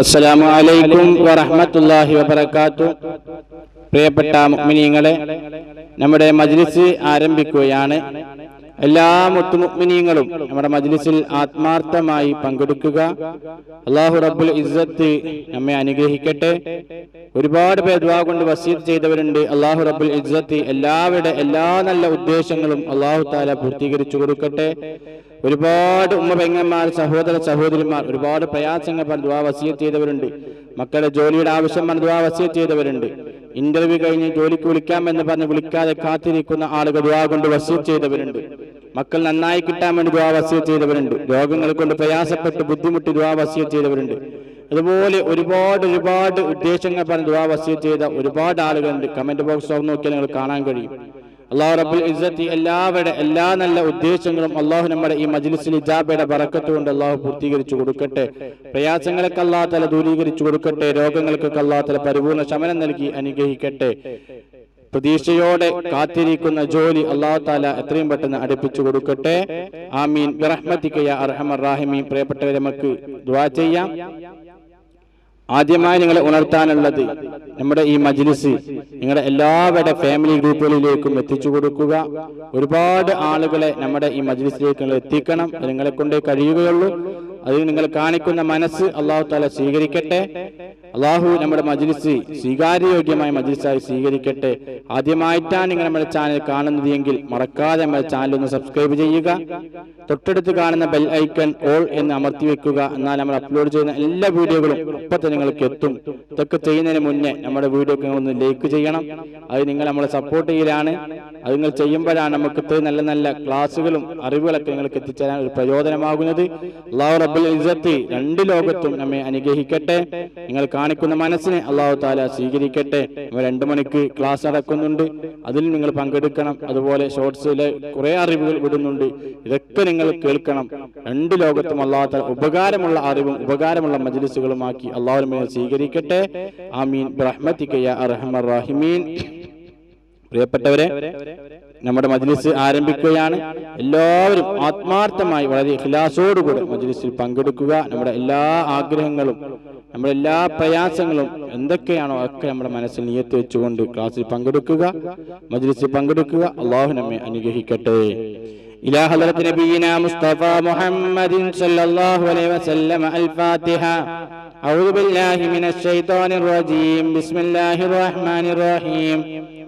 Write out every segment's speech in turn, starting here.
അസ്സലാമു അലൈക്കും വറഹ്മത്തുള്ളാഹി വബറകാത്തു. പ്രിയപ്പെട്ട മുഅ്മിനീങ്ങളെ നമ്മുടെ മജ്ലിസ് ആരംഭിക്കുകയാണ്. എല്ലാ മുത്തുമുഅ്മിനീങ്ങളും നമ്മുടെ മജ്ലിസിൽ ആത്മാർത്ഥമായി പങ്കെടുക്കുക. അള്ളാഹു റബ്ബുൽ ഇസ്സത്ത് നമ്മെ അനുഗ്രഹിക്കട്ടെ. ഒരുപാട് പേർ ദുആ കൊണ്ട് വസീത് ചെയ്തവരുണ്ട്. അള്ളാഹു റബ്ബുൽ ഇസ്സത്ത് എല്ലാവരുടെ എല്ലാ നല്ല ഉദ്ദേശങ്ങളും അള്ളാഹു താല പൂർത്തീകരിച്ചു കൊടുക്കട്ടെ. ഒരുപാട് ഉമ്മ പെങ്ങന്മാർ സഹോദര സഹോദരിമാർ ഒരുപാട് പ്രയാസങ്ങൾ പറഞ്ഞ് ദുആ വസീത് ചെയ്തവരുണ്ട്. മക്കളുടെ ജോലിയുടെ ആവശ്യം പറഞ്ഞ് ദുആ വസീത് ചെയ്തവരുണ്ട്. ഇന്റർവ്യൂ കഴിഞ്ഞ് ജോലിക്ക് വിളിക്കാമെന്ന് പറഞ്ഞ് വിളിക്കാതെ കാത്തിരിക്കുന്ന ആളുകൾ ദുആ കൊണ്ട് വസീത് ചെയ്തവരുണ്ട്. മക്കൾ നന്നായി കിട്ടാൻ വേണ്ടി ദുആ വസീത് ചെയ്തവരുണ്ട്. രോഗങ്ങൾ കൊണ്ട് പ്രയാസപ്പെട്ട് ബുദ്ധിമുട്ടി ദുആ വസീത് ചെയ്തവരുണ്ട്. അതുപോലെ ഒരുപാട് ഒരുപാട് ഉദ്ദേശങ്ങൾ പറഞ്ഞ് ദുആ വസീത് ചെയ്ത ഒരുപാട് ആളുകളുണ്ട്. കമന്റ് ബോക്സ് തുറന്നു നോക്കിയാൽ നിങ്ങൾ കാണാൻ കഴിയും. അള്ളാഹു റബ്ബുൽ ഇസ്സത്തി എല്ലാവരുടെ എല്ലാ നല്ല ഉദ്ദേശങ്ങളും അള്ളാഹു നമ്മുടെ ഈ മജ്ലിസിൽ ഇജാബയുടെ ബറക്കത്ത് കൊണ്ട് അള്ളാഹു പൂർത്തീകരിച്ചു കൊടുക്കട്ടെ. പ്രയാസങ്ങളൊക്കെ അള്ളാഹു തല ദൂരീകരിച്ചു കൊടുക്കട്ടെ. രോഗങ്ങൾക്കൊക്കെ അള്ളാഹു തല പരിപൂർണ ശമനം നൽകി അനുഗ്രഹിക്കട്ടെ. പ്രതീക്ഷയോടെ കാത്തിരിക്കുന്ന ജോലി അള്ളാഹു താല എത്രയും പെട്ടെന്ന് അടുപ്പിച്ചു കൊടുക്കട്ടെ. ആമീൻ. ബിറഹ്മത്തിക്കയ അർഹമർ റാഹിമീൻ. പ്രിയപ്പെട്ടവരെ നമുക്ക് ദുആ ചെയ്യാം. ആദ്യമായി നിങ്ങളെ ഉണർത്താനുള്ളത് നമ്മുടെ ഈ മജ്ലിസ് നിങ്ങളുടെ എല്ലാവരുടെ ഫാമിലി ഗ്രൂപ്പുകളിലേക്കും എത്തിച്ചു കൊടുക്കുക. ഒരുപാട് ആളുകളെ നമ്മുടെ ഈ മജ്ലിസിലേക്ക് നിങ്ങൾ എത്തിക്കണം. നിങ്ങളെ കൊണ്ടേ കഴിയുകയുള്ളൂ. അത് നിങ്ങൾ കാണിക്കുന്ന മനസ്സ് അള്ളാഹു താല സ്വീകരിക്കട്ടെ. അള്ളാഹു നമ്മുടെ മജ്ലിസ് സ്വീകാര്യയോഗ്യമായ മജ്ലിസായി സ്വീകരിക്കട്ടെ. ആദ്യമായിട്ടാണ് നിങ്ങൾ നമ്മുടെ ചാനൽ കാണുന്നത് എങ്കിൽ മറക്കാതെ നമ്മുടെ ചാനൽ ഒന്ന് സബ്സ്ക്രൈബ് ചെയ്യുക. തൊട്ടടുത്ത് കാണുന്ന ബെൽ ഐക്കൺ ഓൾ എന്ന് അമർത്തി വെക്കുക. എന്നാൽ നമ്മൾ അപ്ലോഡ് ചെയ്യുന്ന എല്ലാ വീഡിയോകളും ഇപ്പത്തെ നിങ്ങൾക്ക് എത്തും. ഇതൊക്കെ ചെയ്യുന്നതിന് മുന്നേ നമ്മുടെ നിങ്ങൾ ഒന്ന് ലൈക്ക് ചെയ്യണം. അത് നിങ്ങൾ നമ്മളെ സപ്പോർട്ട് ചെയ്യലാണ്. അത് നിങ്ങൾ ചെയ്യുമ്പോഴാണ് നമുക്ക് ഇത്രയും നല്ല നല്ല ക്ലാസ്സുകളും അറിവുകളൊക്കെ നിങ്ങൾക്ക് എത്തിച്ചേരാൻ ഒരു പ്രചോദനമാകുന്നത് അള്ളാഹു റബ്ബുൽ ഇസ്സത്ത് രണ്ട് ലോകത്തും നമ്മെ അനുഗ്രഹിക്കട്ടെ. നിങ്ങൾ കാണിക്കുന്ന മനസ്സിനെ അള്ളാഹു താല സ്വീകരിക്കട്ടെ. രണ്ടു മണിക്ക് ക്ലാസ് നടക്കുന്നുണ്ട്. അതിൽ നിങ്ങൾ പങ്കെടുക്കണം. അതുപോലെ ഷോർട്സിലെ കുറെ അറിവുകൾ വിടുന്നുണ്ട്. ഇതൊക്കെ നിങ്ങൾ കേൾക്കണം. രണ്ട് ലോകത്തും അള്ളാഹു താല ഉപകാരമുള്ള അറിവും ഉപകാരമുള്ള മജ്ലിസുകളുമാക്കി അള്ളാഹു നമ്മെ സ്വീകരിക്കട്ടെ. ആമീൻ. റഹ്മത്തിക്കയ അർഹമർ റാഹിമീൻ. പ്രിയപ്പെട്ടവരെ നമ്മുടെ മജ്ലിസ് ആരംഭിക്കുകയാണ് എല്ലാവരും ആത്മാർത്ഥമായി വളരെ ഇഖ്ലാസോടുകൂടെ മജ്ലിസിൽ പങ്കെടുക്കുക നമ്മുടെ എല്ലാ ആഗ്രഹങ്ങളും നമ്മുടെ എല്ലാ പ്രയാസങ്ങളും എന്തൊക്കെയാണോ ഒക്കെ നമ്മുടെ മനസ്സിൽ നിയത്ത് വെച്ചുകൊണ്ട് ക്ലാസ്സിൽ പങ്കെടുക്കുക മജ്ലിസിൽ പങ്കെടുക്കുക അള്ളാഹു നമ്മെ അനുഗ്രഹിക്കട്ടെ إلى حضرة نبينا مصطفى محمد صلى الله عليه وسلم الفاتحة أعوذ بالله من الشيطان الرجيم بسم الله الرحمن الرحيم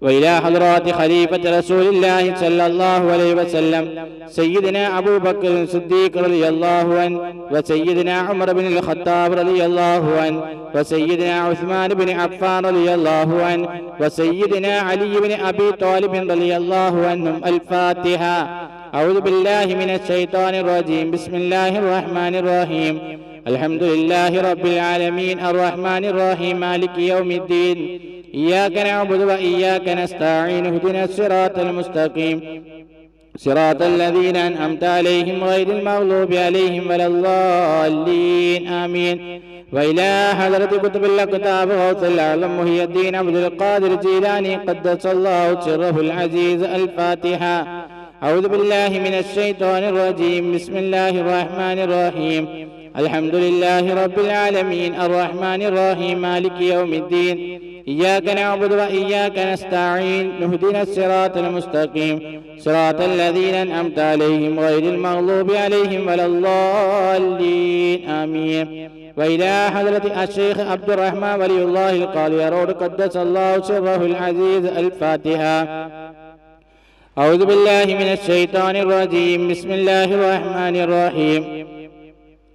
وإلى حضرات خليفة رسول الله صلى الله عليه وسلم سيدنا أبو بكر الصديق رضي الله عنه وسيدنا عمر بن الخطاب رضي الله عنه وسيدنا عثمان بن عفان رضي الله عنه وسيدنا علي بن أبي طالب رضي الله عنهم. الفاتحة. أعوذ بالله من الشيطان الرجيم. بسم الله الرحمن الرحيم. الحمد لله رب العالمين. الرحمن الرحيم. مالك يوم الدين. إياك نعبد وإياك نستعين اهدنا الصراط المستقيم. صراط الذين أنعمت عليهم غير المغضوب عليهم ولا الضالين. آمين. وإلى حضرة كتب الكتاب غوث الأعلم محي الدين عبد القادر الجيلاني قدس الله سره العزيز الفاتحة. أعوذ بالله من الشيطان الرجيم. بسم الله الرحمن الرحيم. الحمد لله رب العالمين. الرحمن الرحيم. مالك يوم الدين. إياك نعبد وإياك نستعين نهدنا الصراط المستقيم. صراط الذين أنعمت عليهم غير المغضوب عليهم ولا الضالين. آمين. وإلى حضرة الشيخ عبد الرحمن ولي الله القاضي رود قدس الله سره العزيز الفاتحة. أعوذ بالله من الشيطان الرجيم. بسم الله الرحمن الرحيم.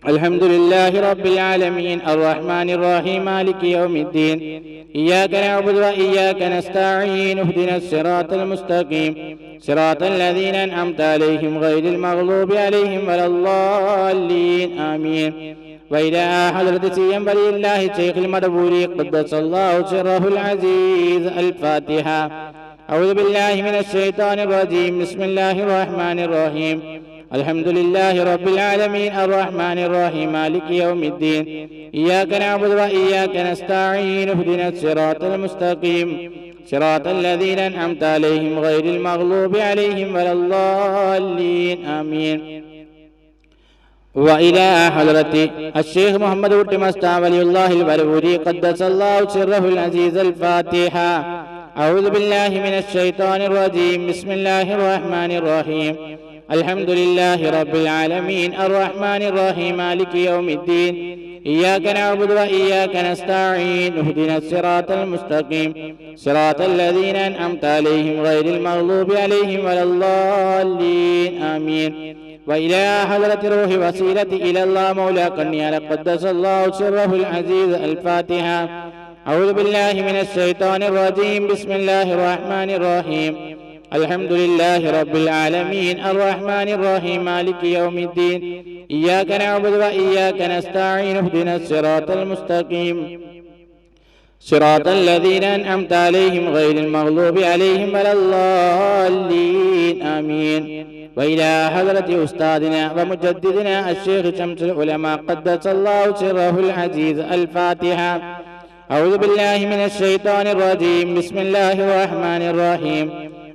الحمد لله رب العالمين. الرحمن الرحيم. مالك يوم الدين. إياك نعبد وإياك نستعين اهدنا الصراط المستقيم. صراط الذين أنعمت عليهم غير المغضوب عليهم ولا الضالين. آمين. وإلى حضرة ولي الله شيخ المدبوري قدس الله سره العزيز الفاتحة. أعوذ بالله من الشيطان الرجيم. بسم الله الرحمن الرحيم. الحمد لله رب العالمين الرحمن الرحيم مالك يوم الدين إياك نعبد وإياك نستعين اهدنا الصراط المستقيم صراط الذين أنعمت عليهم غير المغلوب عليهم ولا الضالين آمين وإلى حضرة الشيخ محمد بن مستعى ولي الله البروري قدس الله سره العزيز الفاتحة أعوذ بالله من الشيطان الرجيم بسم الله الرحمن الرحيم الحمد لله رب العالمين. الرحمن الرحيم مالك يوم الدين. إياك نعبد وإياك نستعين. اهدنا الصراط المستقيم. صراط الذين أنعمت عليهم غير المغلوب عليهم ولا الضالين. آمين. وإلى حضرة روح وسيلة إلى الله مولى قنيا قدس الله سره العزيز الفاتحة. أعوذ بالله من الشيطان الرجيم. بسم الله الرحمن الرحيم. الحمد لله رب العالمين. الرحمن الرحيم. مالك يوم الدين. إياك نعبد وإياك نستعين. اهدنا الصراط المستقيم. صراط الذين أنعمت عليهم غير المغلوب عليهم ولا الضالين. آمين. وإلى حضرة أستاذنا ومجددنا الشيخ شمس العلماء. قدس الله سره العزيز. الفاتحة. أعوذ بالله من الشيطان الرجيم. بسم الله الرحمن الرحيم.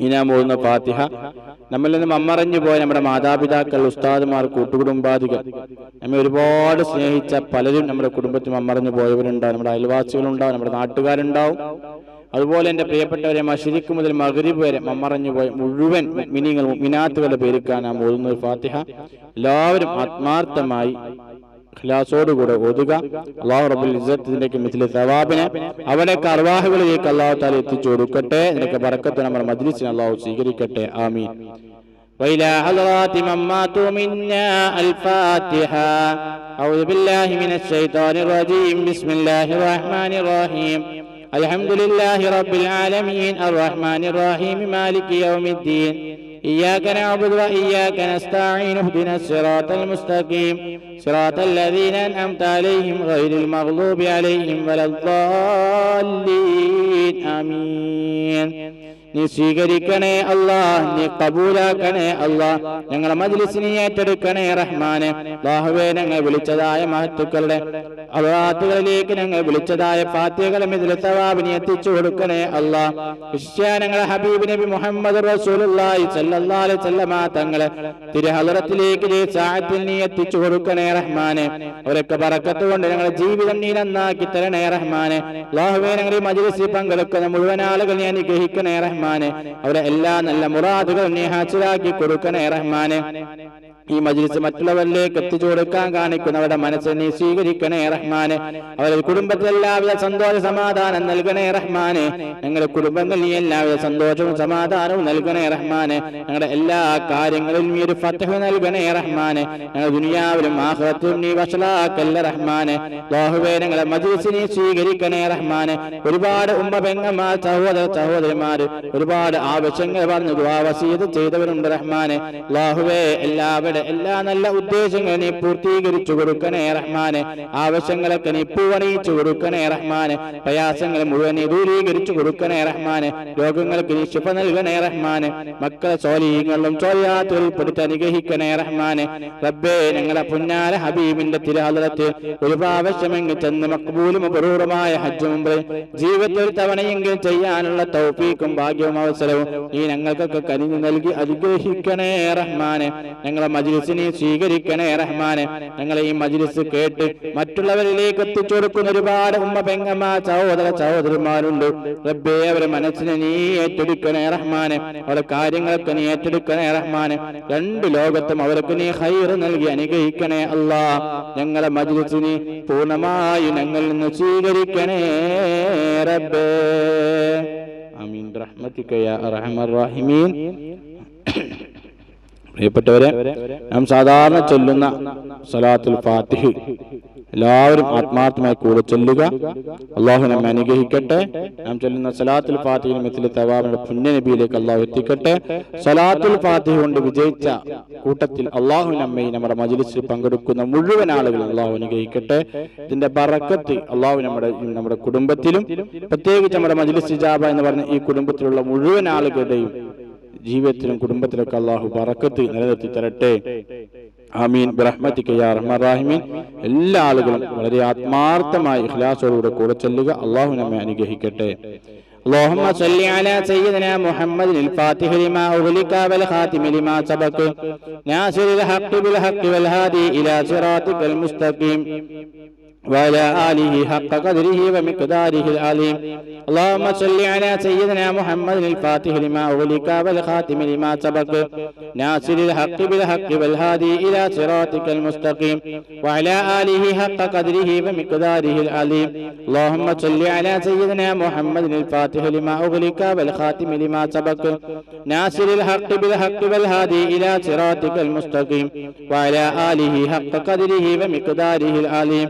ഇനാൻ പോകുന്ന ഫാത്തിഹ. നമ്മൾ നിന്നും അമ്മറഞ്ഞു പോയ നമ്മുടെ മാതാപിതാക്കൾ ഉസ്താദുമാർ കൂട്ടുകുടുംബാധികൾ നമ്മെ ഒരുപാട് സ്നേഹിച്ച പലരും നമ്മുടെ കുടുംബത്തിൽ അമ്മറഞ്ഞു പോയവരുണ്ടാവും. നമ്മുടെ അയൽവാസികളുണ്ടാവും നമ്മുടെ നാട്ടുകാരുണ്ടാവും. അതുപോലെ എന്റെ പ്രിയപ്പെട്ടവരെ മഷിരിക്ക് മുതൽ മകരിബ് വരെ മമ്മറഞ്ഞു പോയ മുഴുവൻ മിനിങ്ങൾ മിനാത്തുകളുടെ പേരിക്കാൻ നാം ഓതുന്നത് ഫാത്തിഹ. എല്ലാവരും ആത്മാർത്ഥമായി ഖലാസോടുകൂടെ ഓതുക അള്ളാഹു റബ്ബുൽ ഇസ്സത്തിന്റെയൊക്കെ മിഥിലെ സവാബിനെ അവിടെയൊക്കെ അർവാഹുകളിലേക്ക് അള്ളാഹു താല എത്തിച്ചു കൊടുക്കട്ടെ ഇതിനൊക്കെ ബറക്കത്ത് നമ്മുടെ മജ്ലിസിനെ അള്ളാഹു സ്വീകരിക്കട്ടെ ആമീൻ وإلى حضرات من ماتوا منا الفاتحة أعوذ بالله من الشيطان الرجيم بسم الله الرحمن الرحيم الحمد لله رب العالمين الرحمن الرحيم مالك يوم الدين إياك نعبد وإياك نستعين اهدنا الصراط المستقيم صراط الذين أنعمت عليهم غير المغضوب عليهم ولا الضالين آمين നീ സ്വീകരിക്കണേ അല്ലാ നീ കബൂലാക്കണേ അല്ലാ ഞങ്ങളെ മജ്ലിസിനെ ഏറ്റെടുക്കണേ റഹ്മാനെ ബാഹുവേ ഞങ്ങൾ വിളിച്ചതായ മഹത്തുക്കളുടെ അവാത്തുകളിലേക്ക് ഞങ്ങൾ വിളിച്ചതായ ഫാത്തികളെ ഇതിൽ സവാബിനെ എത്തിച്ചു കൊടുക്കണേ അല്ല ക്രിസ്ത്യാനങ്ങളെ ഹബീബ് നബി മുഹമ്മദ് റസൂലുള്ളാഹി സല്ലല്ലാഹു അലൈഹി തങ്ങളെ തിരുഹലറത്തിലേക്ക് ഈ സാഹത്തിൽ നീ എത്തിച്ചു കൊടുക്കണേ റഹ്മാനെ. അവരൊക്കെ ബറക്കത്ത് കൊണ്ട് ഞങ്ങളുടെ ജീവിതം നീ നന്നാക്കി തരണേ റഹ്മാനെ. അല്ലാഹുവേ ഞങ്ങൾ ഈ മജ്ലിസിൽ പങ്കെടുക്കുന്ന മുഴുവൻ ആളുകൾ നീ അനുഗ്രഹിക്കണേ റഹ്മാനെ. അവരെ എല്ലാ നല്ല മുറാദുകളും നീ ഹാസിലാക്കി കൊടുക്കണേ റഹ്മാനെ. ഈ മജ്ലിസ് മറ്റുള്ളവരിലേക്ക് എത്തിച്ചു കൊടുക്കാൻ കാണിക്കുന്നവരുടെ മനസ്സ് നീ സ്വീകരിക്കണേ റഹ്മാന്. അവരുടെ കുടുംബത്തിൽ എല്ലാവിധ സന്തോഷ സമാധാനം നൽകണേ റഹ്മാന്. ഞങ്ങളുടെ കുടുംബങ്ങളിൽ എല്ലാവിധ സന്തോഷവും സമാധാനവും നൽകണേ റഹ്മാന്. ഞങ്ങളുടെ എല്ലാ കാര്യങ്ങളിലും നീ ഒരു ഫത്തഹ് നൽകണേ റഹ്മാന്. ഞങ്ങളുടെ ദുനിയാവിലും ആഹ്ലത്തിലും നീ വഷളാക്കല്ല റഹ്മാന്. ബാഹുവേ ഞങ്ങളെ മജ്ലിസിനെ സ്വീകരിക്കണേ റഹ്മാന്. ഒരുപാട് ഉമ്മ പെങ്ങന്മാർ സഹോദര സഹോദരിമാര് ഒരുപാട് ആവശ്യങ്ങൾ പറഞ്ഞു ദുവാവസീത് ചെയ്തവരുണ്ട് റഹ്മാനെ. ബാഹുവേ എല്ലാവരുടെ എല്ലാ നല്ല ഉദ്ദേശങ്ങളെ നീ പൂർത്തീകരിച്ചു കൊടുക്കണേ റഹ്മാനെ. ആവശ്യങ്ങളൊക്കെ നീ പൂവണിയിച്ചു കൊടുക്കണേ റഹ്മാനെ. പ്രയാസങ്ങൾ മുഴുവൻ നീ ദൂരീകരിച്ചു കൊടുക്കണേ റഹ്മാനെ. രോഗങ്ങൾക്ക് നീ ശുഭ നൽകണേ റഹ്മാനെ. മക്കളെ ചോലിയങ്ങളും ചോലിയാത്തിൽ പെടുത്ത് അനുഗ്രഹിക്കണേ റഹ്മാനെ. റബ്ബേ ഞങ്ങളെ പുന്നാല ഹബീബിന്റെ തിരാതലത്തിൽ ഒരു പ്രാവശ്യമെങ്കിൽ ചെന്ന് മക്ബൂലും അപൂർവമായ ഹജ്ജ് മുമ്പ് ജീവിതത്തിൽ ഒരു തവണയെങ്കിലും ചെയ്യാനുള്ള തൗഫീക്കും ഭാഗ്യവും അവസരവും ഈ ഞങ്ങൾക്കൊക്കെ കനിഞ്ഞു നൽകി അനുഗ്രഹിക്കണേ റഹ്മാനെ. ഞങ്ങളെ മജ്ലിസിനെ സ്വീകരിക്കണേ റഹ്മാന്. ഞങ്ങൾ ഈ മജ്ലിസ് കേട്ട് മറ്റുള്ളവരിലേക്ക് എത്തിച്ചു കൊടുക്കുന്ന ഒരുപാട് ഉമ്മ പെങ്ങമ്മ സഹോദര സഹോദരന്മാരുണ്ട് റബ്ബേ അവരെ മനസ്സിനെ നീ ഏറ്റെടുക്കണേ റഹ്മാന്. അവരുടെ കാര്യങ്ങളൊക്കെ നീ ഏറ്റെടുക്കണേ റഹ്മാന്. രണ്ട് ലോകത്തും അവർക്ക് നീ ഹൈർ നൽകി അനുഗ്രഹിക്കണേ അല്ലാ. ഞങ്ങളെ മജ്ലിസിനെ പൂർണമായി ഞങ്ങളിൽ നിന്ന് സ്വീകരിക്കണേ റബ്ബേ. ആമീൻ റഹ്മത്തിക്കയ അർഹമർ റഹീമീൻ. പ്രിയപ്പെട്ടവരെ നാം സാധാരണ ചൊല്ലുന്ന സലാത്തുൽ ഫാത്തിഹ്. എല്ലാവരും ആത്മാർത്ഥമായി കൂടെ ചൊല്ലുക. അള്ളാഹു നമ്മെ അനുഗ്രഹിക്കട്ടെ. നാം ചൊല്ലുന്ന സലാത്തുൽ ഫാത്തിഹിന് മെത്തിലെ തവാമിന്റെ പുണ്യ നബിയിലേക്ക് അള്ളാഹു എത്തിക്കട്ടെ. സലാത്തുൽ ഫാത്തിഹ കൊണ്ട് വിജയിച്ച കൂട്ടത്തിൽ അള്ളാഹു നമ്മെ നമ്മുടെ മജിലിസിൽ പങ്കെടുക്കുന്ന മുഴുവൻ ആളുകളും അള്ളാഹു അനുഗ്രഹിക്കട്ടെ. ഇതിന്റെ ബറക്കത്ത് അള്ളാഹു നമ്മുടെ നമ്മുടെ കുടുംബത്തിലും പ്രത്യേകിച്ച് നമ്മുടെ മജിലിസ് ജാബ എന്ന് പറഞ്ഞ ഈ കുടുംബത്തിലുള്ള മുഴുവൻ ആളുകളുടെയും ജീവിതത്തിലും കുടുംബത്തിലൊക്കെ അള്ളാഹു ബറക്കത്ത് നിലനിർത്തി തരട്ടെ ആമീൻ ബിറഹ്മത്തിക യാ റഹ്മാൻ റഹീമീൻ എല്ലാ ആളുകളും വളരെ ആത്മാർത്ഥമായി ഇഖ്ലാസോടുകൂടെ കൂടെ ചെല്ലുക അള്ളാഹു നമ്മെ അനുഗ്രഹിക്കട്ടെ اللهم صل على سيدنا محمد الفاتح لما أغلق والخاتم لما سبق ناصر الحق بالحق والهادي إلى صراطك المستقيم وعلى آله حق قدره ومقداره العظيم اللهم صل على سيدنا محمد الفاتح لما أغلق والخاتم لما سبق ناصر الحق بالحق والهادي إلى صراطك المستقيم وعلى آله حق قدره ومقداره العظيم اللهم صل على سيدنا محمد الفاتح لما أغلق والخاتم لما سبق ناصر الحق بالحق والهادي إلى صراطك المستقيم وعلى آله حق قدره ومقداره العظيم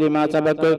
لما سبق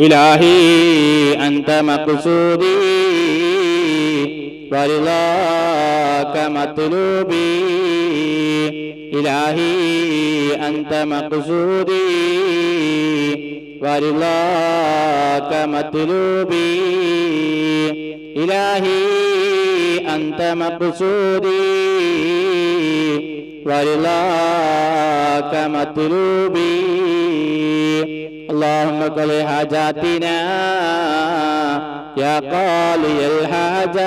إلهي أنت مقصودي ورضاك مطلوبي إلهي أنت مقصودي ورضاك مطلوبي إلهي أنت مقصودي ورضاك مطلوبي اللهم قل حاجاتنا يا قاضي الحاجات.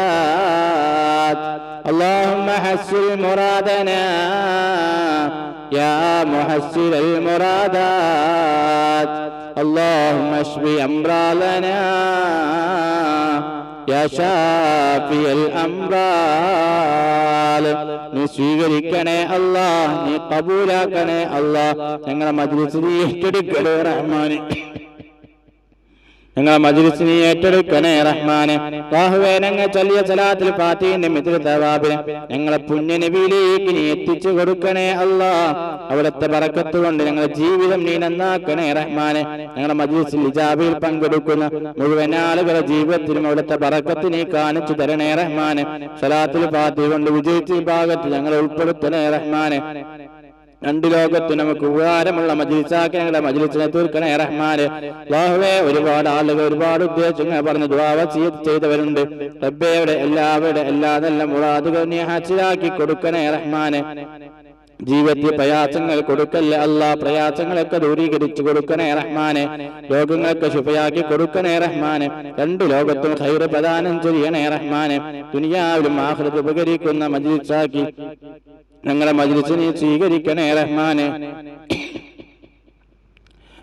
اللهم حسن مرادنا. يا محسن المرادات. اللهم اشف امراضنا യാ ഷാഫിയൽ അംബാൽ നീ സ്വീകരിക്കണേ അല്ലാ നീ കബൂലാക്കണേ അല്ലാ ഞങ്ങളെ മജ്ലിസ് നീ ഏറ്റെടുക്കണേ റഹ്മാനെ. ഞങ്ങളെ മജ്ലിസിനെ ഏറ്റെടുക്കണേ റഹ്മാന്. ബാഹുവേ ഞങ്ങൾ ചൊല്ലിയ സലാത്തിൽ ഫാത്തീന്റെ മിത്ര തവാബിനെ ഞങ്ങളെ പുണ്യനബിയിലേക്ക് നീ എത്തിച്ചു കൊടുക്കണേ അല്ലാ. അവിടുത്തെ പറക്കത്ത് കൊണ്ട് ഞങ്ങളുടെ ജീവിതം നീ നന്നാക്കണേ റഹ്മാന്. ഞങ്ങളുടെ മജ്ലിസിൽ ഇജാബിൽ പങ്കെടുക്കുന്ന മുഴുവൻ ആളുകളുടെ ജീവിതത്തിലും അവിടുത്തെ പറക്കത്ത് നീ കാണിച്ചു തരണേ റഹ്മാന്. സലാത്തിൽ ഫാത്തി കൊണ്ട് വിജയിച്ച ഭാഗത്ത് ഞങ്ങളെ ഉൾപ്പെടുത്തണേ റഹ്മാനെ. രണ്ട് ലോകത്ത് നമുക്ക് ഉപകാരമുള്ള മജിലിച്ചാക്കി ഞങ്ങളുടെ മജിലിസിനെ തീർക്കണേ റഹ്മാന്. അല്ലാഹുവേ ഒരുപാട് ആളുകൾ ഒരുപാട് ഉദ്ദേശങ്ങൾ പറഞ്ഞ് ദുവാവസീയത്ത് ചെയ്തവരുണ്ട്. റബ്ബയുടെ എല്ലാവരുടെ എല്ലാ നല്ല നീ ഹാസിലാക്കി കൊടുക്കണേ റഹ്മാന്. ജീവിതത്തിൽ പ്രയാസങ്ങൾ കൊടുക്കല്ലേ അല്ല പ്രയാസങ്ങളൊക്കെ ദൂരീകരിച്ചു കൊടുക്കണേ റഹ്മാനെ. രോഗങ്ങളൊക്കെ ശുഭയാക്കി കൊടുക്കണേ റഹ്മാനെ. രണ്ടു ലോകത്തും ഹൈറ് പ്രദാനം ചെയ്യണേ റഹ്മാനെ. ദുനിയാവിലും ആഹൃത് ഉപകരിക്കുന്ന മജിലിസാക്കി ഞങ്ങളെ മജിലിസിനെ സ്വീകരിക്കണേ റഹ്മാനെ.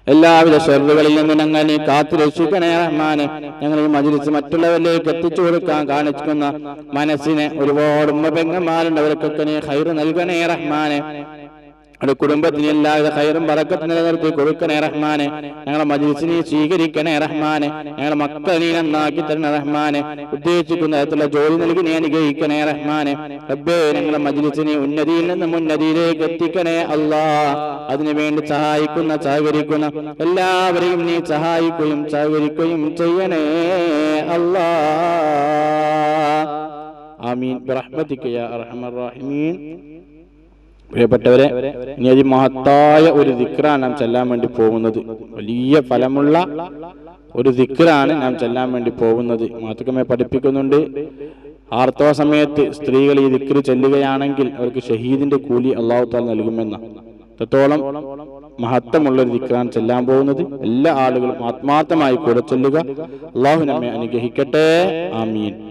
എല്ലാവിധ ഷെറുകളിൽ നിന്നും ഞങ്ങൾ നീ കാത്തു രക്ഷിക്കണേ റഹ്മാനെ. ഞങ്ങൾ ഈ മജിലിസ് മറ്റുള്ളവരിലേക്ക് എത്തിച്ചു കൊടുക്കാൻ കാണിക്കുന്ന മനസ്സിനെ ഒരുപാട് ഉമ്മ അവർക്കൊക്കെ നീ ഹൈറ് നൽകണേ റഹ്മാനെ. ഒരു കുടുംബത്തിന് എല്ലാവിധ ഹൈറും പറക്കത്ത് നിലനിർത്തി കൊടുക്കണേ റഹ്മാനെ. ഞങ്ങളെ മജിലിസിനെ സ്വീകരിക്കണേ റഹ്മാനെ. ഞങ്ങളെ മക്കളെ നീ നന്നാക്കി തരണ റഹ്മാനെ. ഉദ്ദേശിക്കുന്ന തരത്തിലുള്ള ജോലി നൽകി നീ അനുഗ്രഹിക്കണേ റഹ്മാനെ. റബ്ബേ ഞങ്ങളെ മജിലിസിനെ ഉന്നതിയിൽ നിന്ന് ഉന്നതിയിലേക്ക് എത്തിക്കണേ അല്ലാ. അതിനുവേണ്ടി സഹായിക്കുന്ന സഹകരിക്കുന്ന എല്ലാവരെയും നീ സഹായിക്കുകയും സഹകരിക്കുകയും ചെയ്യണേ അല്ലാ. ആമീൻ. ബിറഹ്മതിക യാ അർഹമർ റഹീമീൻ. പ്രിയപ്പെട്ടവരെ ഇനി അതി മഹത്തായ ഒരു ദിക്റാണ് നാം ചെല്ലാൻ വേണ്ടി പോകുന്നത്. വലിയ ഫലമുള്ള ഒരു ദിക്റാണ് നാം ചെല്ലാൻ വേണ്ടി പോകുന്നത്. മാത്രമേ പഠിപ്പിക്കുന്നുണ്ട്. ആർത്തവ സമയത്ത് സ്ത്രീകൾ ഈ ദിക്റ് ചെല്ലുകയാണെങ്കിൽ അവർക്ക് ഷഹീദിന്റെ കൂലി അള്ളാഹു താൽ നൽകുമെന്ന എത്രത്തോളം മഹത്വമുള്ള ഒരു ദിക്റാണ് ചെല്ലാൻ പോകുന്നത്. എല്ലാ ആളുകളും ആത്മാർത്ഥമായി കൂടെ ചെല്ലുക. അള്ളാഹു നമ്മെ അനുഗ്രഹിക്കട്ടെ. ആമീൻ.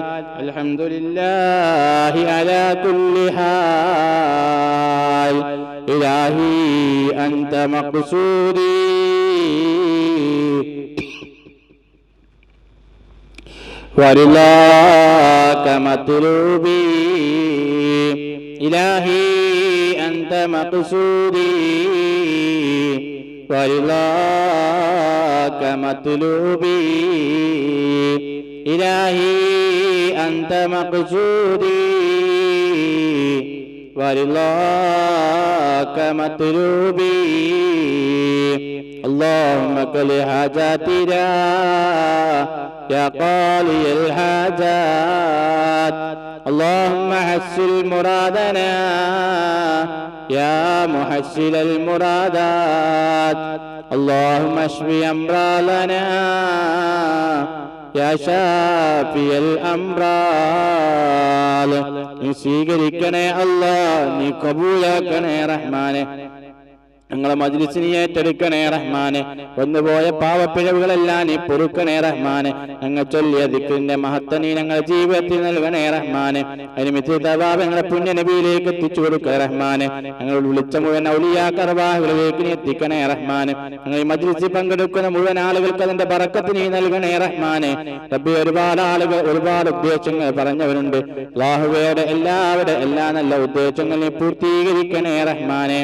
ഹാൽ അൽഹംദുലില്ലാഹി അലാ കുല്ലി ഹാൽ ഇലാഹി അൻത മഖ്സൂദി ورضاك مطلوبي إلهي أنت مقصودي ورضاك مطلوبي إلهي أنت مقصودي ورضاك مطلوبي اللهم كل حاجاتنا يا قاضي الحاجات اللهم حسن مرادنا يا محسن المرادات اللهم اشف امراضنا يا شافي الامراض നീ സ്വീകരിക്കണേ അല്ലാ നീ കബൂലാക്കണേ റഹ്മാനെ ഞങ്ങളെ മജ്ലിസിനെ ഏറ്റെടുക്കണേ റഹ്മാനെ. വന്നുപോയ പാവപ്പിഴവുകളെല്ലാം നീ പൊറുക്കണേ റഹ്മാനെ. ഞങ്ങൾ ചൊല്ലിയ ദിക്കിന്റെ മഹത്വ നീ ഞങ്ങൾ ജീവിതത്തിൽ നൽകണേ റഹ്മാനെ. അതിന് ഞങ്ങളെ പുണ്യനബിയിലേക്ക് എത്തിച്ചു കൊടുക്കണേ റഹ്മാനെ. ഞങ്ങൾ വിളിച്ച മുഴുവൻ ഔലിയാക്കർവാഹുകളിലേക്ക് നീ എത്തിക്കണേ റഹ്മാനെ. ഞങ്ങൾ ഈ മജ്ലിസിൽ പങ്കെടുക്കുന്ന മുഴുവൻ ആളുകൾക്ക് അതിന്റെ പറക്കത്ത് നീ നൽകണേ റഹ്മാനെ. റബ്ബി ഒരുപാട് ആളുകൾ ഒരുപാട് ഉദ്ദേശങ്ങൾ പറഞ്ഞവരുണ്ട്. ലാഹുവയുടെ എല്ലാവരുടെ എല്ലാ നല്ല ഉദ്ദേശങ്ങൾ പൂർത്തീകരിക്കണേ റഹ്മാനെ.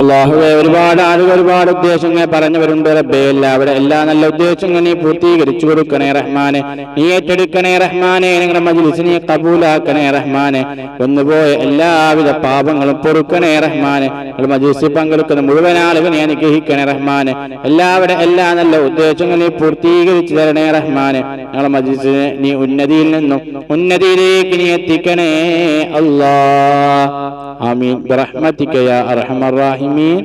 അള്ളാഹുവെ ഒരുപാട് ആളുകൾ ഒരുപാട് ഉദ്ദേശങ്ങൾ പറഞ്ഞവരുണ്ട് റബ്ബേ. എല്ലാവിടെ എല്ലാ നല്ല ഉദ്ദേശങ്ങൾ നീ പൂർത്തീകരിച്ചു കൊടുക്കണേ റഹ്മാനെ. നീ ഏറ്റെടുക്കണേ റഹ്മാനെ. ഞങ്ങളുടെ മജ്ലിസിനെ കബൂലാക്കണേ റഹ്മാനെ. വന്നുപോയ എല്ലാവിധ പാപങ്ങളും പൊറുക്കണേ റഹ്മാനെ. ഞങ്ങളുടെ മജ്ലിസിൽ പങ്കെടുക്കുന്ന മുഴുവൻ ആളുകൾ നീ അനുഗ്രഹിക്കണേ റഹ്മാനെ. എല്ലാവരുടെ എല്ലാ നല്ല ഉദ്ദേശങ്ങൾ നീ പൂർത്തീകരിച്ചു തരണേ റഹ്മാനെ. ഞങ്ങളുടെ മജ്ലിസിനെ നീ ഉന്നതിയിൽ നിന്നും ഉന്നതിയിലേക്ക് നീ എത്തിക്കണേ അല്ലാ ആമീൻ. ബിറഹ്മതിക യാ അർഹമർ റാഹിമീൻ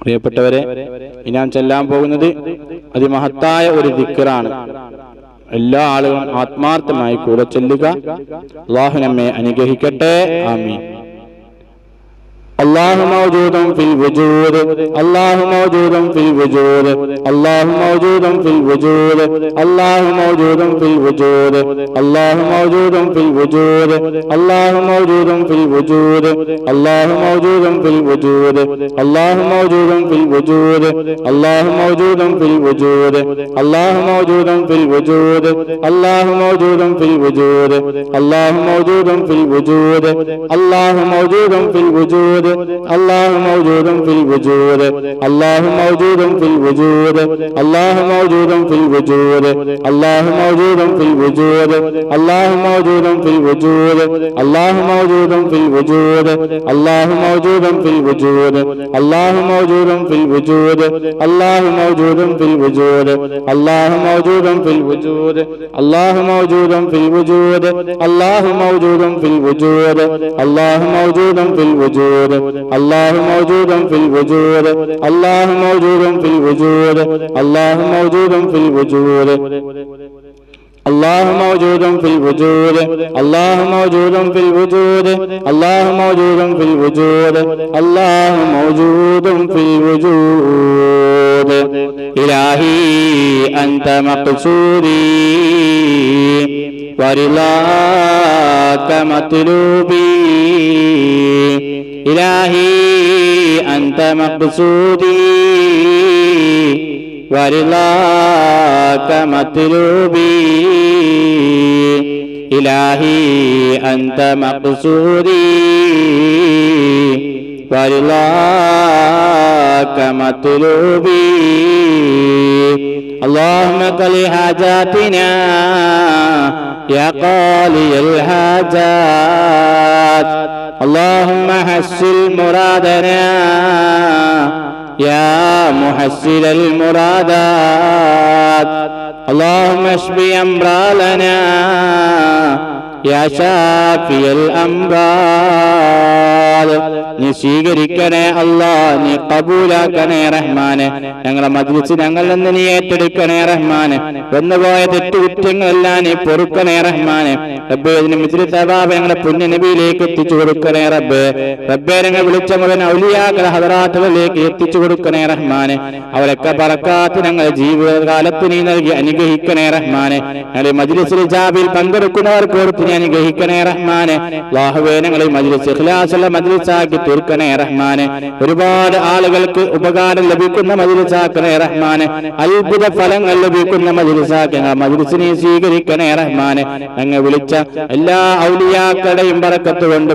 പ്രിയപ്പെട്ടവരെ ഇനി ഞാൻ ചെല്ലാൻ പോകുന്നത് അതിമഹത്തായ ഒരു ദിക്കറാണ് എല്ലാ ആളുകളും ആത്മാർത്ഥമായി കൂടെ ചെല്ലുക. അള്ളാഹു നമ്മെ അനുഗ്രഹിക്കട്ടെ. ആമീൻ. الله موجود في الوجود الله موجود في الوجود الله موجود في الوجود الله موجود في الوجود الله موجود في الوجود الله موجود في الوجود الله موجود في الوجود الله موجود في الوجود الله موجود في الوجود الله موجود في الوجود الله موجود في الوجود الله موجود في الوجود الله موجود في الوجود الله موجود في الوجود الله موجود في الوجود الله موجود في الوجود الله موجود في الوجود الله موجود في الوجود الله موجود في الوجود الله موجود في الوجود الله موجود في الوجود الله موجود في الوجود الله موجود في الوجود الله موجود في الوجود الله موجود في الوجود الله موجود في الوجود الله موجود في الوجود الله موجود في الوجود الله موجود في الوجود الله موجود في الوجود الله موجود في الوجود الله موجود في الوجود الله موجود في الوجود إلهي أنت مقصودي ورضاك مطلوبي إلهي أنت مقصودي ورضاك مطلوبي إلهي أنت مقصودي ورضاك مطلوبي اللهم قل حاجاتنا يا قاضي الحاجات. اللهم حسن مرادنا يا محسن المرادات. اللهم اشف امراضنا യാ ഷാഫിയൽ നീ സ്വീകരിക്കണേ അല്ലാ നീ കബൂലാക്കണേ റഹ്മാന്. ഞങ്ങളെ മജ്ലിസ് ഞങ്ങളിൽ നിന്ന് നീ ഏറ്റെടുക്കണേ റഹ്മാനെ. വന്നുപോയ തെറ്റുകുറ്റങ്ങളെല്ലാം നീ പൊറുക്കണേ റഹ്മാന്. റബ്ബേ ഇതിന് മിസ്ലി ഞങ്ങളെ പുണ്യനബിയിലേക്ക് എത്തിച്ചു കൊടുക്കണേ റബ്ബ്. റബ്ബേ ഞങ്ങൾ വിളിച്ച മുഴുവൻ ഔലിയാക്കളെ ഹദറാത്തുകളിലേക്ക് എത്തിച്ചു കൊടുക്കണേ റഹ്മാന്. അവരൊക്കെ പറക്കാത്ത ഞങ്ങൾ ജീവിതകാലത്ത് നീ നൽകി അനുഗ്രഹിക്കണേ റഹ്മാന്. ഞങ്ങൾ മജ്ലിസിൽ ജാബിൽ പങ്കെടുക്കുന്നവർക്ക് ഓർത്ത് നീ അനുഗ്രഹിക്കണേ റഹ്മാനെ. ലാഹുവേ ഞങ്ങളെ മജ്ലിസ് ഇഖ്ലാസുള്ള മജ്ലിസാക്കി തീർക്കണേ റഹ്മാനെ. ഒരുപാട് ആളുകൾക്ക് ഉപകാരം ലഭിക്കുന്ന മജ്ലിസാക്കണേ റഹ്മാനെ. അത്ഭുത ഫലങ്ങൾ ലഭിക്കുന്ന മജ്ലിസാക്കി ഞങ്ങൾ മജ്ലിസിനെ സ്വീകരിക്കണേ റഹ്മാനെ. അങ്ങ് വിളിച്ച എല്ലാ ഔലിയാക്കളുടെയും പറക്കത്തുകൊണ്ട് കൊണ്ട്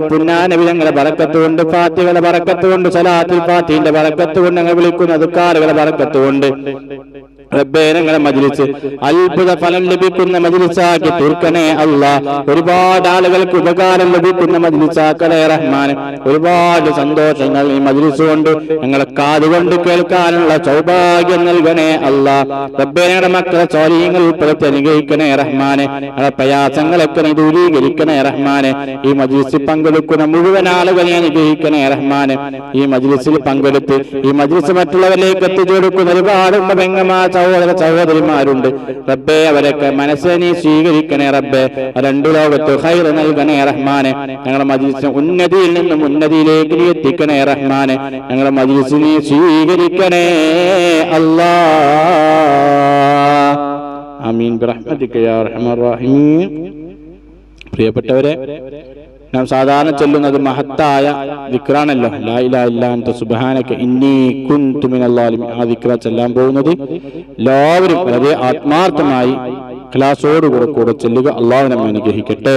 പറക്കത്തുകൊണ്ട് പറക്കത്തുകൊണ്ട് കൊണ്ട് പറക്കത്തുകൊണ്ട് കൊണ്ട് സലാത്തുൽ ഫാത്തിന്റെ ബറക്കത്ത് കൊണ്ട് ഞങ്ങൾ വിളിക്കുന്ന ദുഃഖാറുകളെ ബറക്കത്ത് കൊണ്ട് റബ്ബേ ഞങ്ങളെ മജ്ലിസ്. അത്ഭുത ഫലം ലഭിക്കുന്ന മജ്ലിസാക്കി തീർക്കണേ അല്ല. ഒരുപാട് ആളുകൾക്ക് ഉപകാരം ലഭിക്കുന്ന മജ്ലിസാക്കണേ റഹ്മാൻ ഒരുപാട് സന്തോഷങ്ങൾ ഈ മജ്ലിസ് കൊണ്ട് ഞങ്ങളെ കാതുകൊണ്ട് കേൾക്കാനുള്ള സൗഭാഗ്യം നൽകണേ അല്ല. റബ്ബേനയുടെ മക്കളെ ചോദ്യങ്ങൾ ഉൾപ്പെടുത്തി അനുഗ്രഹിക്കണേ റഹ്മാനെ. ഞങ്ങളുടെ പ്രയാസങ്ങളൊക്കെ ദൂരീകരിക്കണേ റഹ്മാനെ. ഈ മജിലിസിൽ പങ്കെടുക്കുന്ന മുഴുവൻ ആളുകളെ അനുഗ്രഹിക്കണേ റഹ്മാനെ. ഈ മജ്ലിസിൽ പങ്കെടുത്ത് ഈ മജ്ലിസ് മറ്റുള്ളവരിലേക്ക് എത്തിച്ചു കൊടുക്കുന്ന ഒരുപാട് പെങ്ങമാ സഹോദര സഹോദരിമാരുണ്ട്. റബ്ബേ അവരൊക്കെ മനസ്സിനെ സ്വീകരിക്കണേ റബ്ബേ. രണ്ടു ലോകത്ത് ഹൈർ നൽകണേ റഹ്മാനെ. ഞങ്ങളുടെ മജീസ് ഉന്നതിയിൽ നിന്നും ഉന്നതിയിലേക്ക് നീ എത്തിക്കണേ റഹ്മാനെ. ഞങ്ങളെ മജീസിനെ സ്വീകരിക്കണേ അല്ലാ. ആമീൻ. ബിറഹ്മതിക യാ അർഹമർ റഹീം. പ്രിയപ്പെട്ടവരെ നാം സാധാരണ ചൊല്ലുന്നത് മഹത്തായ വിക്രാണല്ലോ ഇന്നി ആ ചെല്ലാൻ പോകുന്നത് എല്ലാവരും വളരെ ആത്മാർത്ഥമായി ക്ലാസ്സോടുകൂടെ കൂടെ ചെല്ലുക. അള്ളാഹുനമ്മ അനുഗ്രഹിക്കട്ടെ.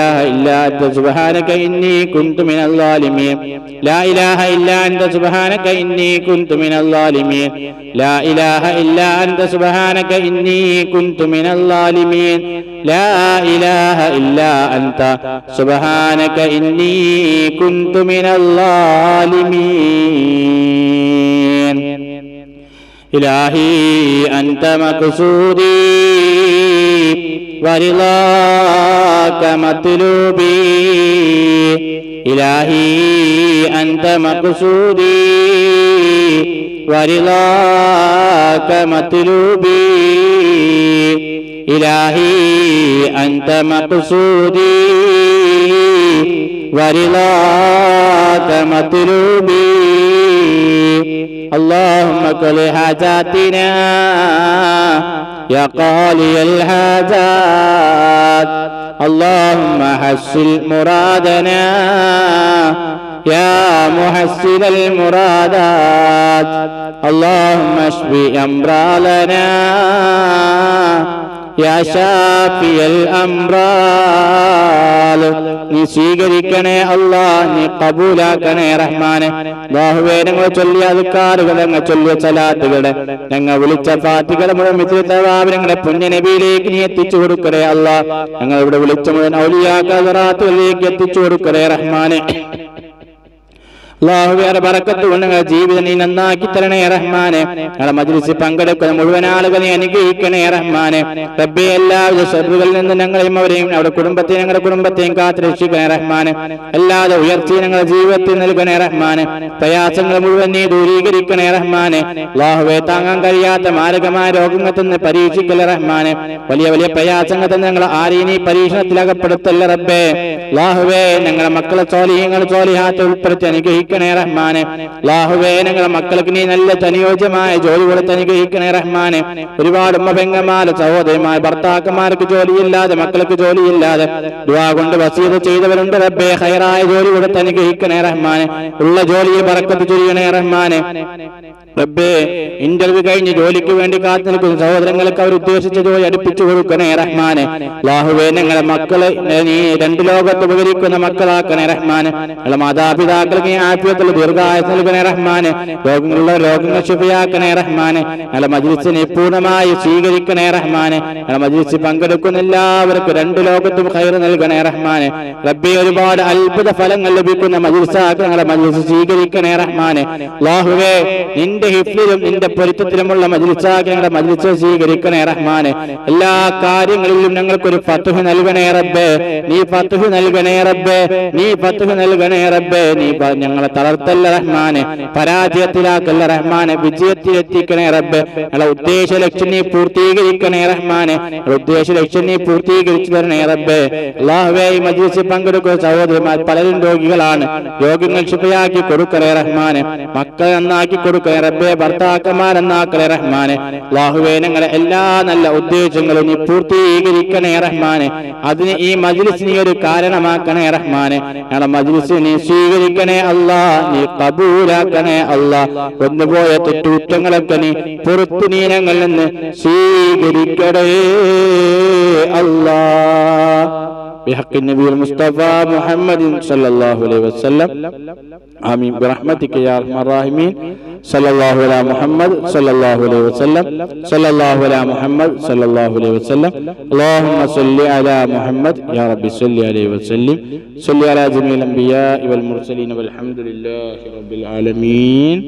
إله إلا أنت سبحانك إني كنت من الظالمين لا إله إلا أنت سبحانك إني كنت من الظالمين لا إله إلا أنت سبحانك إني كنت من الظالمين لا إله إلا أنت سبحانك إني كنت من الظالمين إلهي أنت مقصودي ورضاك مطلوبي إلهي أنت مقصودي ورضاك مطلوبي إلهي أنت مقصودي ورضاك مطلوبي اللهم كل حاجاتنا يا قاضي الحاجات. اللهم حسن مرادنا يا محسن المرادات. اللهم اشف امراضنا യാ ഷാഫിയൽ അംറാൽ. നീ സ്വീകരിക്കണേ അള്ളാ നീ കബൂലാക്കണേ റഹ്മാനെ. ബാഹുവേ ചൊല്ലിയ അതുക്കാറുകൾ ഞങ്ങൾ ചൊല്ലിയ ചലാത്തുകളെ ഞങ്ങൾ വിളിച്ച പാറ്റുകളെ മുഴുവൻ മിത്രത്തവാബ് ഞങ്ങളുടെ പുണ്യനബിയിലേക്ക് നീ എത്തിച്ചു കൊടുക്കണേ അള്ളാ. ഞങ്ങൾ ഇവിടെ വിളിച്ച മുഴുവൻ ഔലിയാക്കാതറാത്തുകളിലേക്ക് എത്തിച്ചു കൊടുക്കണേ റഹ്മാനെ. അള്ളാഹുവേറെ പറക്കത്ത് കൊണ്ട് ഞങ്ങളുടെ ജീവിതം നീ നന്നാക്കി തരണേ റഹ്മാനെ. ഞങ്ങളെ മജ്ലിസിൽ പങ്കെടുക്കുന്ന മുഴുവൻ ആളുകളെ അനുഗ്രഹിക്കണേ റഹ്മാനെ. റബ്ബെ എല്ലാവിധ ഷെറുകളിൽ നിന്ന് ഞങ്ങളെയും അവരെയും അവരുടെ കുടുംബത്തെയും ഞങ്ങളുടെ കുടുംബത്തെയും കാത്തു രക്ഷിക്കണേ റഹ്മാനെ. എല്ലാതെ ഉയർച്ചയും ഞങ്ങളുടെ ജീവിതത്തിൽ നൽകണേ റഹ്മാനെ. പ്രയാസങ്ങൾ മുഴുവൻ നീ ദൂരീകരിക്കണേ റഹ്മാനെ. അള്ളാഹുവെ താങ്ങാൻ കഴിയാത്ത മാരകമായ രോഗങ്ങൾ നിന്ന് പരീക്ഷിക്കല്ലേ റഹ്മാനെ. വലിയ വലിയ പ്രയാസങ്ങൾ തന്നെ ഞങ്ങൾ ആരെയും നീ പരീക്ഷണത്തിലകപ്പെടുത്തല്ലേ റബ്ബേ. അള്ളാഹുവേ ഞങ്ങളുടെ മക്കളെ ചോലിയങ്ങൾ ചോലിഹാത്ത ഉൾപ്പെടുത്തി അനുഗ്രഹിക്കണേ റഹ്മാനെ. അള്ളാഹുവേ ഞങ്ങളുടെ മക്കൾക്ക് നീ നല്ല അനുയോജ്യമായ ജോലി കൊടുത്ത് അനുഗ്രഹിക്കണേ റഹ്മാനെ. ഒരുപാട് ഉമ്മ പെങ്ങന്മാര് സഹോദരിമാർ ഭർത്താക്കന്മാർക്ക് ജോലിയില്ലാതെ മക്കൾക്ക് ജോലിയില്ലാതെ ദുവാ കൊണ്ട് വസീത് ചെയ്തവരുണ്ട് റബ്ബേ. ഹൈറായ ജോലി കൊടുത്ത് അനുഗ്രഹിക്കണേ റഹ്മാനെ. ഉള്ള ജോലിയിൽ പറക്കത്ത് ചൊരിയണേ റഹ്മാനെ. റബ്ബേ ഇന്റർവ്യൂ കഴിഞ്ഞ് ജോലിക്ക് വേണ്ടി കാത്തു നിൽക്കുന്ന സഹോദരങ്ങൾക്ക് അവർ ഉദ്ദേശിച്ച ജോലി അടുപ്പിച്ചു കൊടുക്കണേ റഹ്മാന്. ലാഹുവേ ഞങ്ങളെ മക്കളെ നീ രണ്ട് ലോകത്ത് ഉപകരിക്കുന്ന മക്കളാക്കണേ റഹ്മാന്. ഞങ്ങളെ മാതാപിതാക്കൾക്ക് നീ ആഭ്യത്തുള്ള ദീർഘായുസ് നൽകണേ റഹ്മാന്. രോഗങ്ങളുള്ള രോഗങ്ങൾ ശുഭയാക്കണേ റഹ്മാന്. ഞങ്ങളെ മജ്ലിസിനെ പൂർണമായി സ്വീകരിക്കണേ റഹ്മാന്. ഞങ്ങളെ മജിസ് പങ്കെടുക്കുന്ന എല്ലാവർക്കും രണ്ട് ലോകത്തും ഹൈർ നൽകണേ റഹ്മാന്. റബ്ബെ ഒരുപാട് അത്ഭുത ഫലങ്ങൾ ലഭിക്കുന്ന മജിസാക്കി ഞങ്ങളെ മജിസ് സ്വീകരിക്കണേ റഹ്മാന്. ലാഹുവേ നിന്റെ ഹിഫ്ലിലും നിന്റെ പൊരുത്തത്തിലുമുള്ള മജ്ലിസാക്ക് ഞങ്ങളുടെ മജ്ലിസ് സ്വീകരിക്കണേ റഹ്മാന്. എല്ലാ കാര്യങ്ങളിലും ഞങ്ങൾക്കൊരു ഫത്തുഹ് നൽകണേ റബ്ബേ. നീ ഫത്തുഹ് നൽകണേ റബ്ബേ. നീ ഫത്തുഹ് നൽകണേ റബ്ബേ. നീ ഞങ്ങളെ തളർത്തല്ല റഹ്മാന്. പരാജയത്തിലാക്കല്ല റഹ്മാന്. വിജയത്തിലെത്തിക്കണേ റബ്ബ്. ഞങ്ങളെ ഉദ്ദേശ ലക്ഷ്യം നീ പൂർത്തീകരിക്കണേ റഹ്മാന്. ഉദ്ദേശ ലക്ഷ്യം നീ പൂർത്തീകരിച്ചു തരണേ റബ്ബേ. അള്ളാഹുവേ ഈ മജ്ലിസിൽ പങ്കെടുക്കുന്ന സഹോദരിമാർ പലരും രോഗികളാണ്. രോഗങ്ങൾ ശുഭയാക്കി കൊടുക്കണേ റഹ്മാന്. മക്കളെ നന്നാക്കി കൊടുക്കണേ റബ്ബേ ഭർത്താക്കന്മാരെന്നാക്കളെ റഹ്മാനെ. അള്ളാഹുവേ ഞങ്ങളെ എല്ലാ നല്ല ഉദ്ദേശങ്ങളും നീ പൂർത്തീകരിക്കണേ റഹ്മാനെ. അതിന് ഈ മജ്ലിസ് നീ ഒരു കാരണമാക്കണേ റഹ്മാനെ. ഞങ്ങളുടെ മജ്ലിസ് നീ സ്വീകരിക്കണേ അല്ലാ നീ കബൂലാക്കണേ അല്ലാ ഒന്നുപോയ തെറ്റുറ്റങ്ങളൊക്കെ നീ പുറത്തു നീനങ്ങളിൽ നിന്ന് സ്വീകരിക്കണേ അല്ലാ بحق النبي المصطفى محمد صلى الله عليه وسلم آمين برحمتك يا أرحم الراحمين صلى الله على محمد صلى الله عليه وسلم صلى الله على محمد صلى الله عليه وسلم اللهم صل على محمد يا رب صل عليه وسلم صل على جميع الأنبياء والمرسلين والحمد لله رب العالمين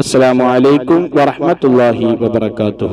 السلام عليكم ورحمة الله وبركاته